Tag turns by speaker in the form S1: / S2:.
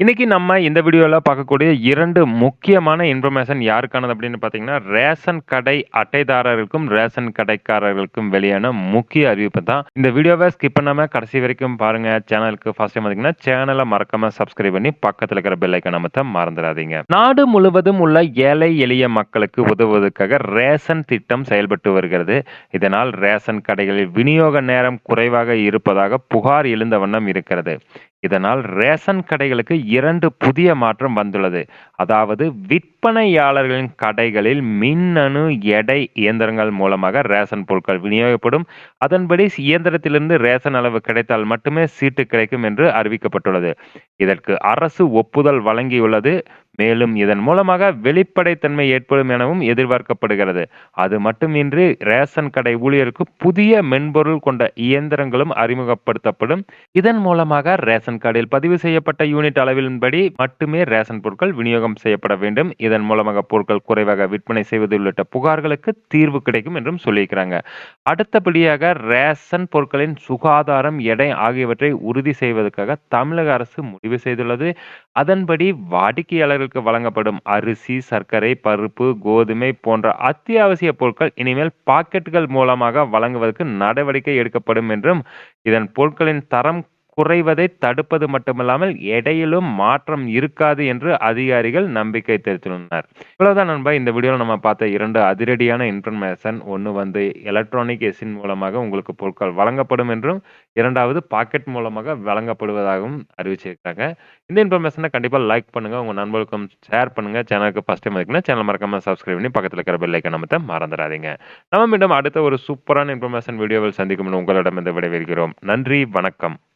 S1: இன்னைக்கு நம்ம இந்த வீடியோவில் பார்க்கக்கூடிய இரண்டு முக்கியமான இன்ஃபர்மேஷன் யாருக்கானது அப்படின்னு பார்த்தீங்கன்னா, ரேஷன் கடை அட்டைதாரர்களுக்கும், ரேஷன் கடைக்காரர்களுக்கும் வெளியான முக்கிய அறிவிப்பு தான். இந்த வீடியோவை ஸ்கிப் பண்ணாம கடைசி வரைக்கும் பாருங்க. சேனலுக்கு ஃபர்ஸ்ட் டைம் பார்த்தீங்கன்னா சேனலை மறக்காம சப்ஸ்கிரைப் பண்ணி பக்கத்தில் இருக்கிற பெல் ஐகான் மறந்துடாதீங்க. நாடு முழுவதும் உள்ள ஏழை எளிய மக்களுக்கு உதவுவதற்காக ரேஷன் திட்டம் செயல்பட்டு வருகிறது. இதனால் ரேஷன் கடைகளில் விநியோக நேரம் குறைவாக இருப்பதாக புகார் எழுந்த வண்ணம் இருக்கிறது. இதனால் ரேஷன் கடைகளுக்கு இரண்டு புதிய மாற்றம் வந்துள்ளது. அதாவது விற்பனையாளர்களின் கடைகளில் மின்னணு எடை இயந்திரங்கள் மூலமாக ரேஷன் பொருட்கள் விநியோகிக்கப்படும். அதன்படி இயந்திரத்திலிருந்து ரேஷன் அளவு கிடைத்தால் மட்டுமே சீட்டு கிடைக்கும் என்று அறிவிக்கப்பட்டுள்ளது. இதற்கு அரசு ஒப்புதல் வழங்கியுள்ளது. மேலும் இதன் மூலமாக வெளிப்படைத்தன்மை ஏற்படும் எனவும் எதிர்பார்க்கப்படுகிறது. அது மட்டுமின்றி ரேஷன் கடை ஊழியருக்கு புதிய மென்பொருள் கொண்ட இயந்திரங்களும் அறிமுகப்படுத்தப்படும். இதன் மூலமாக ரேஷன் கார்டில் பதிவு செய்யப்பட்ட யூனிட் அளவின்படி மட்டுமே ரேஷன் பொருட்கள் விநியோகம் செய்யப்பட வேண்டும். இதன் மூலமாக பொருட்கள் குறைவாக விற்பனை செய்வது உள்ளிட்ட புகார்களுக்கு தீர்வு கிடைக்கும் என்றும் சொல்லியிருக்கிறாங்க. அடுத்தபடியாக ரேஷன் பொருட்களின் சுகாதாரம், எடை ஆகியவற்றை உறுதி செய்வதற்காக தமிழக அரசு முடிவு செய்துள்ளது. அதன்படி வாடிக்கையாளர்களுக்கு வழங்கப்படும் அரிசி, சர்க்கரை, பருப்பு, கோதுமை போன்ற அத்தியாவசிய பொருட்கள் இனிமேல் பாக்கெட்டுகள் மூலமாக வழங்குவதற்கு நடவடிக்கை எடுக்கப்படும் என்றும், இதன் பொருட்களின் தரம் குறைவதை தடுப்பது மட்டுமல்லாமல் எடையிலும் மாற்றம் இருக்காது என்று அதிகாரிகள் நம்பிக்கை தெரிவித்துள்ளனர். இவ்வளவுதான் நண்பா இந்த வீடியோவில் நம்ம பார்த்த இரண்டு அதிரடியான இன்ஃபர்மேஷன். ஒன்று வந்து எலக்ட்ரானிக் எசின் மூலமாக உங்களுக்கு பொருட்கள் வழங்கப்படும் என்றும், இரண்டாவது பாக்கெட் மூலமாக வழங்கப்படுவதாகவும் அறிவிச்சிருக்காங்க. இந்த இன்ஃபர்மேஷனை கண்டிப்பாக லைக் பண்ணுங்க. உங்கள் நண்பர்களுக்கும் ஷேர் பண்ணுங்க. சேனலுக்கு ஃபஸ்ட் டைம் இருக்குன்னா சேனல் மறக்காமல் சப்ஸ்கிரைப் பண்ணி பக்கத்தில் இருக்கிற பெல்லைக்கை ஐகான் மறந்துடாதீங்க. நம்ம மீண்டும் அடுத்த ஒரு சூப்பரான இன்ஃபர்மேஷன் வீடியோவில் சந்திக்கும் உங்களிடம் இந்த விடைபெறுகிறோம். நன்றி, வணக்கம்.